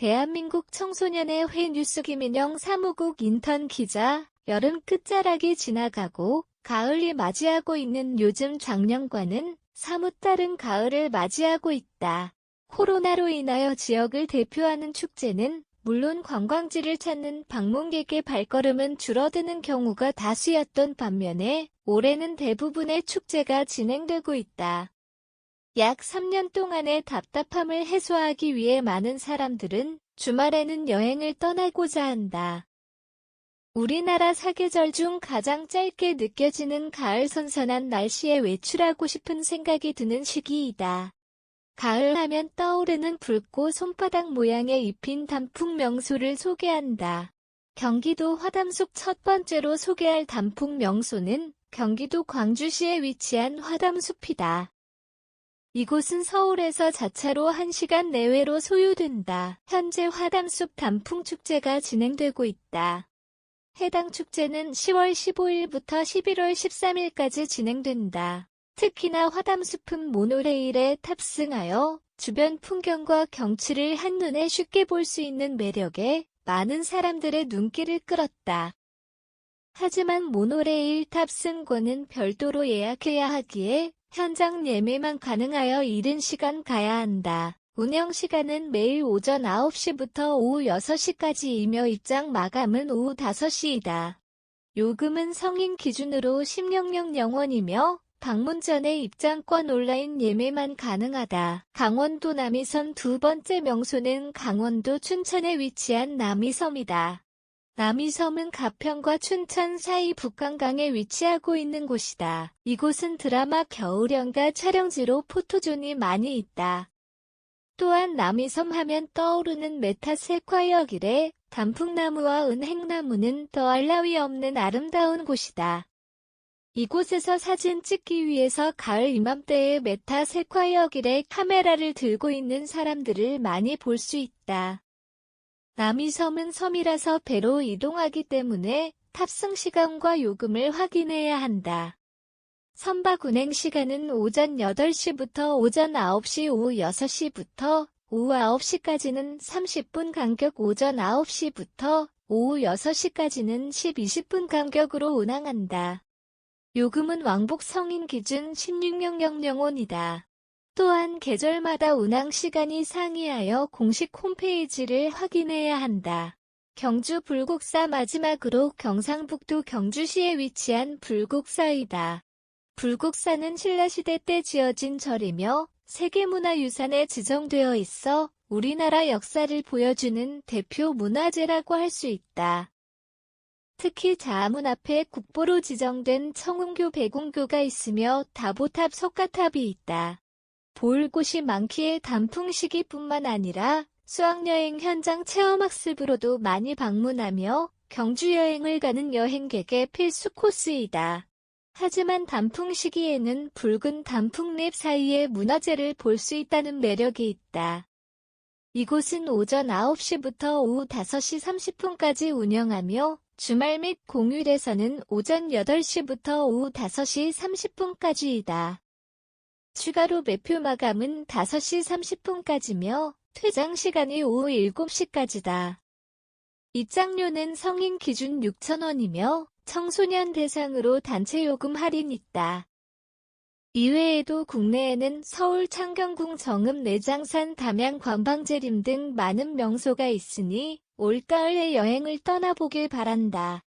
대한민국 청소년의 회 뉴스 김인영 사무국 인턴 기자, 여름 끝자락이 지나가고 가을이 맞이하고 있는 요즘 작년과는 사뭇 다른 가을을 맞이하고 있다. 코로나로 인하여 지역을 대표하는 축제는 물론 관광지를 찾는 방문객의 발걸음은 줄어드는 경우가 다수였던 반면에 올해는 대부분의 축제가 진행되고 있다. 약 3년 동안의 답답함을 해소하기 위해 많은 사람들은 주말에는 여행을 떠나고자 한다. 우리나라 사계절 중 가장 짧게 느껴지는 가을 선선한 날씨에 외출하고 싶은 생각이 드는 시기이다. 가을 하면 떠오르는 붉고 손바닥 모양의 잎인 단풍 명소를 소개한다. 경기도 화담숲 첫 번째로 소개할 단풍 명소는 경기도 광주시에 위치한 화담숲이다. 이곳은 서울에서 자차로 1시간 내외로 소요된다. 현재 화담숲 단풍축제가 진행되고 있다. 해당 축제는 10월 15일부터 11월 13일까지 진행된다. 특히나 화담숲은 모노레일에 탑승하여 주변 풍경과 경치를 한눈에 쉽게 볼 수 있는 매력에 많은 사람들의 눈길을 끌었다. 하지만 모노레일 탑승권은 별도로 예약해야 하기에 현장 예매만 가능하여 이른 시간 가야 한다. 운영 시간은 매일 오전 9시부터 오후 6시까지이며 입장 마감은 오후 5시이다. 요금은 성인 기준으로 16,000원이며 방문 전에 입장권 온라인 예매만 가능하다. 강원도 남이섬 두 번째 명소는 강원도 춘천에 위치한 남이섬이다. 남이섬은 가평과 춘천 사이 북한강에 위치하고 있는 곳이다. 이곳은 드라마 겨울연가 촬영지로 포토존이 많이 있다. 또한 남이섬 하면 떠오르는 메타세콰이어길에 단풍나무와 은행나무는 더할 나위 없는 아름다운 곳이다. 이곳에서 사진 찍기 위해서 가을 이맘때에 메타 세콰이어 길에 카메라를 들고 있는 사람들을 많이 볼 수 있다. 남이섬은 섬이라서 배로 이동하기 때문에 탑승 시간과 요금을 확인해야 한다. 선박 운행 시간은 오전 8시부터 오전 9시 오후 6시부터 오후 9시까지는 30분 간격 오전 9시부터 오후 6시까지는 10, 20분 간격으로 운항한다. 요금은 왕복 성인 기준 16,000원이다. 또한 계절마다 운항 시간이 상이하여 공식 홈페이지를 확인해야 한다. 경주 불국사 마지막으로 경상북도 경주시에 위치한 불국사이다. 불국사는 신라시대 때 지어진 절이며 세계문화유산에 지정되어 있어 우리나라 역사를 보여주는 대표 문화재라고 할 수 있다. 특히 자문 앞에 국보로 지정된 청운교 백운교가 있으며 다보탑 석가탑이 있다. 볼 곳이 많기에 단풍 시기뿐만 아니라 수학여행 현장 체험학습으로도 많이 방문하며 경주 여행을 가는 여행객의 필수 코스이다. 하지만 단풍 시기에는 붉은 단풍잎 사이에 문화재를 볼 수 있다는 매력이 있다. 이곳은 오전 9시부터 오후 5시 30분까지 운영하며 주말 및 공휴일에서는 오전 8시부터 오후 5시 30분까지이다. 추가로 매표 마감은 5시 30분까지며 퇴장 시간이 오후 7시까지다. 입장료는 성인 기준 6,000원이며 청소년 대상으로 단체 요금 할인 있다. 이외에도 국내에는 서울 창경궁 정읍 내장산 담양 관방재림 등 많은 명소가 있으니 올가을에 여행을 떠나보길 바란다.